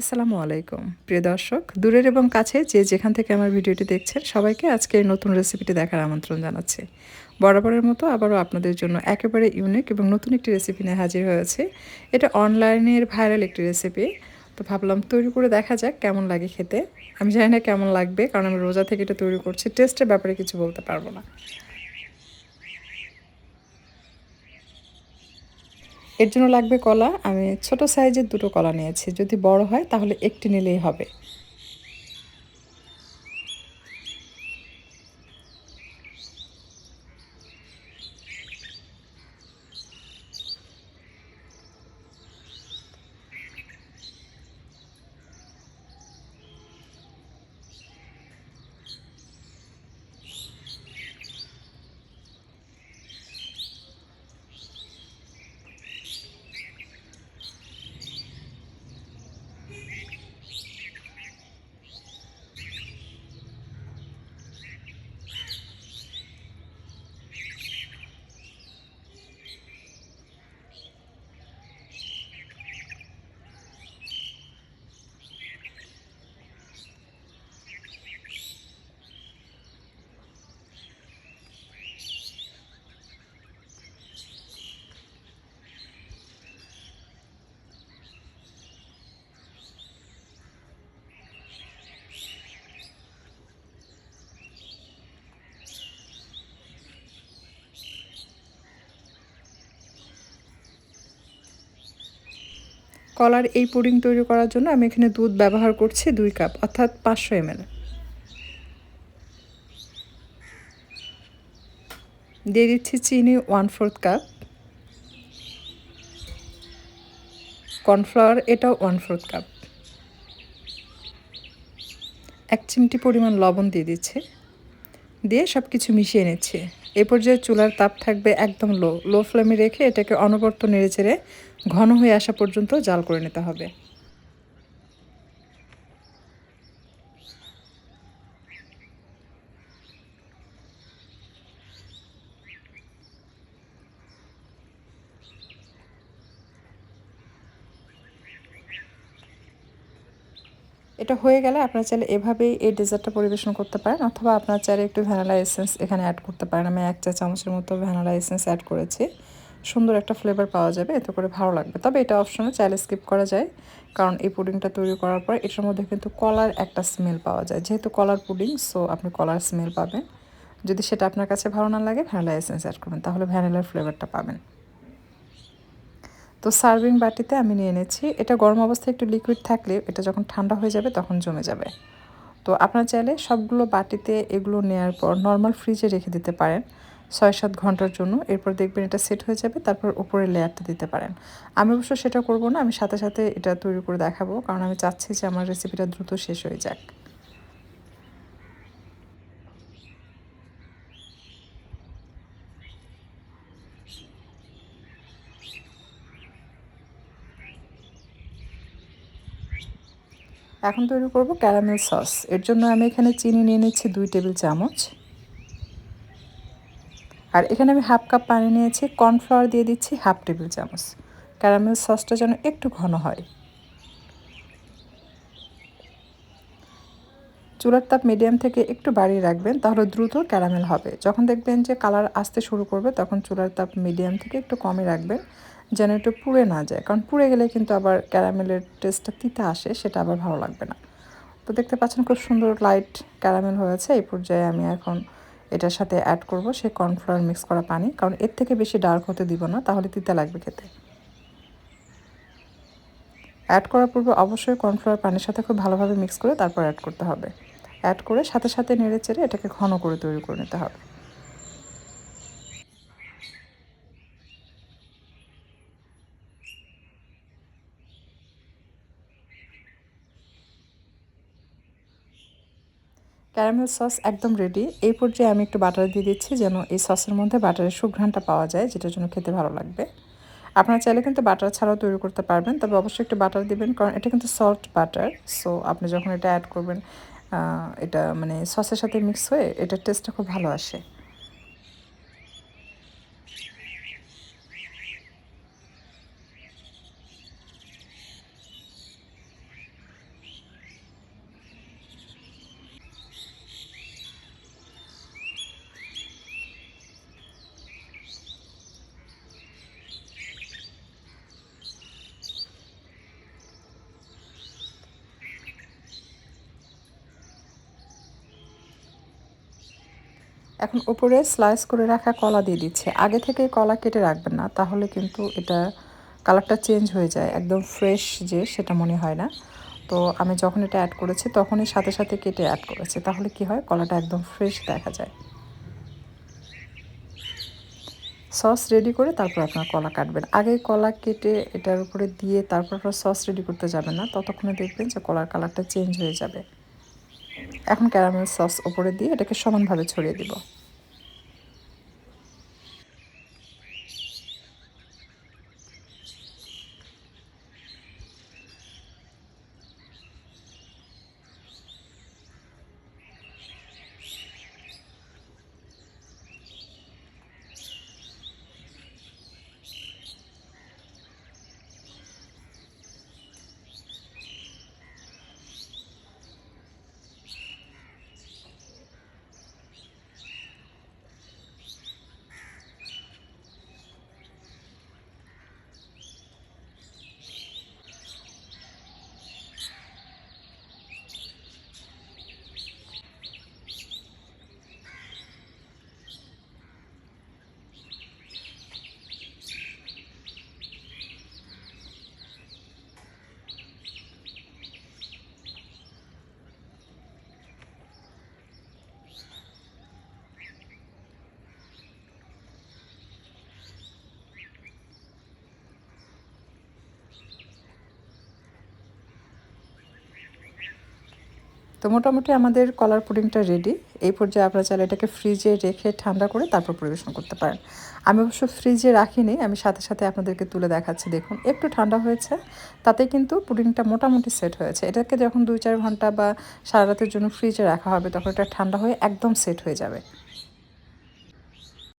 আসসালামু আলাইকুম। প্রিয় দর্শক, দূরের এবং কাছে যে যেখান থেকে আমার ভিডিওটি দেখছেন, সবাইকে আজকে নতুন রেসিপিটি দেখার আমন্ত্রণ জানাচ্ছি। বরাবরের মতো আবারও আপনাদের জন্য একেবারে ইউনিক এবং নতুন একটি রেসিপি নিয়ে হাজির হয়েছে। এটা অনলাইনের ভাইরাল একটি রেসিপি তো ভাবলাম তৈরি করে দেখা যাক কেমন লাগে খেতে। আমি জানি না কেমন লাগবে, কারণ আমি রোজা থেকে এটা তৈরি করছি টেস্টের ব্যাপারে কিছু বলতে পারব না। এর জন্য লাগবে কলা। আমি ছোট সাইজের দুটো কলা নিয়েছি। যদি বড় হয়, তাহলে একটি নিলেই হবে। কলার এই পুডিং তৈরি করার জন্য আমি এখানে দুধ ব্যবহার করছি দুই কাপ, অর্থাৎ পাঁচশো এমএল। দিয়ে দিচ্ছি চিনি ওয়ান ফোর্থ কাপ। কর্নফ্লাওয়ার, এটাও ওয়ান ফোর্থ কাপ। এক চিমটি পরিমাণ লবণ দিয়ে দিচ্ছে। দিয়ে সব কিছু মিশিয়ে নিচ্ছে। এ পর্যায়ে চুলার তাপ থাকবে একদম লো। লো ফ্লেমে রেখে এটাকে অনবর্ত নেড়ে ঘন হয়ে আসা পর্যন্ত জাল করে নিতে হবে। এটা হয়ে গেলে আপনার চাইলে এভাবেই এই ডেজার্টটা পরিবেশন করতে পারেন অথবা আপনার চাইলে একটু ভ্যানিলা এসেন্স এখানে অ্যাড করতে পারেন। আমি এক চা চামচের মতো ভ্যানিলা এসেন্স অ্যাড করেছি। সুন্দর একটা ফ্লেভার পাওয়া যাবে, এতে করে ভালো লাগবে। তবে এটা অপশনে চাইলে স্কিপ করা যায়, কারণ এই পুডিংটা তৈরি করার পর এটার মধ্যে কিন্তু কলার একটা স্মেল পাওয়া যায়। যেহেতু কলার পুডিং সো আপনি কলার স্মেল পাবেন। যদি সেটা আপনার কাছে ভালো না লাগে, ভ্যানিলা এসেন্স অ্যাড করবেন, তাহলে ভ্যানিলার ফ্লেভারটা পাবেন। তো সার্ভিং বাটিতে আমি নিয়ে এনেছি এটা গরম অবস্থায় একটু লিকুইড থাকলে এটা যখন ঠান্ডা হয়ে যাবে তখন জমে যাবে। তো আপনার চাইলে সবগুলো বাটিতে এগুলো নেওয়ার পর নর্মাল ফ্রিজে রেখে দিতে পারেন। ছয় সাত ঘণ্টার জন্য। এরপর দেখবেন এটা সেট হয়ে যাবে, তারপর উপরে লেয়ারটা দিতে পারেন। আমি অবশ্য সেটা করব না, আমি সাথে সাথে এটা তৈরি করে দেখাবো, কারণ আমি চাচ্ছি যে আমার রেসিপিটা দ্রুত শেষ হয়ে যাক। এখন তৈরি করব ক্যারামেল সস। এর জন্য আমি এখানে চিনি নিয়ে নিচ্ছি দুই টেবিল চামচ। আর এখানে আমি হাফ কাপ পানি নিয়েছি, কর্নফ্লাওয়ার দিয়ে দিচ্ছি হাফ টেবিল চামচ। ক্যারামেল সসটা যেন একটু ঘন হয়। চুলার তাপ মিডিয়াম থেকে একটু বাড়িয়ে রাখবেন, তাহলে দ্রুত ক্যারামেল হবে। যখন দেখবেন যে কালার আসতে শুরু করবে, তখন চুলার তাপ মিডিয়াম থেকে একটু কমে রাখবেন। যেন একটু পুড়ে না যায়। কারণ পুড়ে গেলে কিন্তু আবার ক্যারামেলের টেস্টটা তিতা আসে, সেটা আবার ভালো লাগবে না। তো দেখতে পাচ্ছেন খুব সুন্দর লাইট ক্যারামেল হয়েছে। এই পর্যায়ে আমি এখন এটার সাথে অ্যাড করব সেই কর্নফ্লাওয়ার মিক্স করা পানি। কারণ এর থেকে বেশি ডার্ক হতে দিব না, তাহলে তিতা লাগবে খেতে। অ্যাড করার পূর্বে অবশ্যই কর্নফ্লাওয়ার পানির সাথে খুব ভালোভাবে মিক্স করে তারপর অ্যাড করতে হবে। অ্যাড করে সাথে সাথে নেড়ে চেড়ে এটাকে ঘন করে তৈরি করে নিতে হবে। ক্যারামেল সস একদম রেডি এই পর্যায়ে আমি একটু বাটার দিয়ে দিচ্ছি যেন এই সসের মধ্যে বাটারের সুঘ্রাণটা পাওয়া যায়, যেটার জন্য খেতে ভালো লাগবে। আপনারা চাইলে কিন্তু বাটার ছাড়াও তৈরি করতে পারবেন, তবে অবশ্যই একটু বাটার দিবেন, কারণ এটা কিন্তু সল্ট বাটার সো আপনি যখন এটা অ্যাড করবেন এটা মানে সসের সাথে মিক্স হয়ে এটার টেস্টটা খুব ভালো আসে। এখন উপরে স্লাইস করে রাখা কলা দিয়ে দিচ্ছে। আগে থেকে কলা কেটে রাখবেন না, তাহলে কিন্তু এটা কালারটা চেঞ্জ হয়ে যায়, একদম ফ্রেশ যে সেটা মনে হয় না। তো আমি যখন এটা অ্যাড করেছি, তখনই সাথে সাথে কেটে অ্যাড করেছি, তাহলে কি হয়? কলাটা একদম ফ্রেশ দেখা যায়। সস রেডি করে তারপর আপনার কলা কাটবেন। আগে কলা কেটে এটার উপরে দিয়ে তারপর সস রেডি করতে যাবেন না, ততক্ষণে দেখবেন যে কলার কালারটা চেঞ্জ হয়ে যাবে। এখন ক্যারামেল সস উপরে দিয়ে এটাকে সমানভাবে ছড়িয়ে দিব। তো মোটামুটি আমাদের কলার পুডিংটা রেডি এই পর্যায়ে আপনারা চাইলে এটাকে ফ্রিজে রেখে ঠান্ডা করে তারপর পরিবেশন করতে পারেন। আমি অবশ্য ফ্রিজে রাখিনি, আমি সাথে সাথে আপনাদেরকে তুলে দেখাচ্ছি, দেখুন। একটু ঠান্ডা হয়েছে, তাতে কিন্তু পুডিংটা মোটামুটি সেট হয়েছে। এটাকে যখন দুই চার ঘণ্টা বা সারা রাতের জন্য ফ্রিজে রাখা হবে, তখন এটা ঠান্ডা হয়ে একদম সেট হয়ে যাবে।